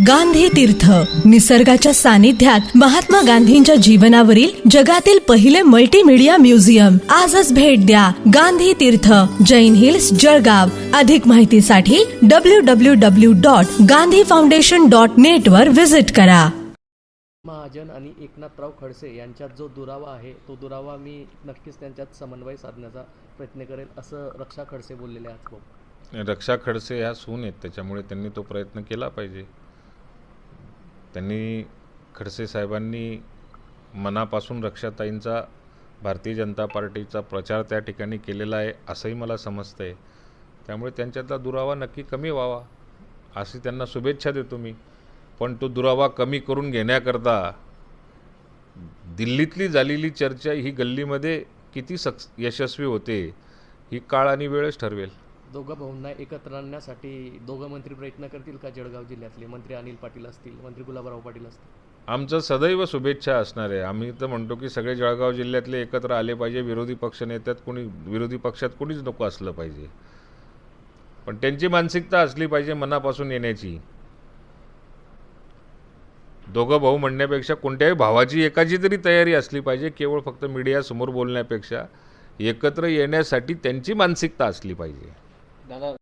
गांधी तीर्थ. निसर्गाच्या सानिध्यात महात्मा गांधींच्या जीवनावरील जगातील पहिले मल्टीमीडिया म्युझियम आजच भेट द्या गांधी तीर्थ. जैन हिल्स जळगाव. अधिक माहितीसाठी W W W dot Gandhi foundation dot net वर विजिट करा. महाजन आणि एकनाथराव खडसे यांच्यात जो दुरावा आहे तो दुरावा मी नक्कीच त्यांच्यात समन्वय साधण्याचा प्रयत्न करेल असं रक्षा खडसे बोललेले आहेत. रक्षा खडसे ह्या सून आहेत त्याच्यामुळे त्यांनी तो प्रयत्न केला पाहिजे. त्यांनी खडसे साहेबांनी मनापासून रक्षाताईंचा भारतीय जनता पार्टीचा प्रचार त्या ठिकाणी केलेला आहे असंही मला समजतं आहे त्यामुळे त्यांच्यातला दुरावा नक्की कमी व्हावा अशी त्यांना शुभेच्छा देतो मी. पण तो दुरावा कमी करून घेण्याकरता दिल्लीतली झालेली चर्चा ही गल्लीमध्ये किती सक्स यशस्वी होते ही काळ आणि वेळच ठरवेल. दोघं भाऊंना एकत्र आणण्यासाठी दोघं मंत्री प्रयत्न करतील का जळगाव जिल्ह्यातले? मंत्री अनिल पाटील असतील मंत्री गुलाबराव पाटील असतील. आमचं सदैव शुभेच्छा असणार आहे. आम्ही तर म्हणतो की सगळे जळगाव जिल्ह्यातले एकत्र आले पाहिजे. विरोधी पक्ष नेत्यात कोणी विरोधी पक्षात कोणीच नको असलं पाहिजे. पण त्यांची मानसिकता असली पाहिजे मनापासून येण्याची. दोघं भाऊ म्हणण्यापेक्षा कोणत्याही भावाची एकाची तरी तयारी असली पाहिजे केवळ फक्त मीडियासमोर बोलण्यापेक्षा. एकत्र येण्यासाठी त्यांची मानसिकता असली पाहिजे. 难道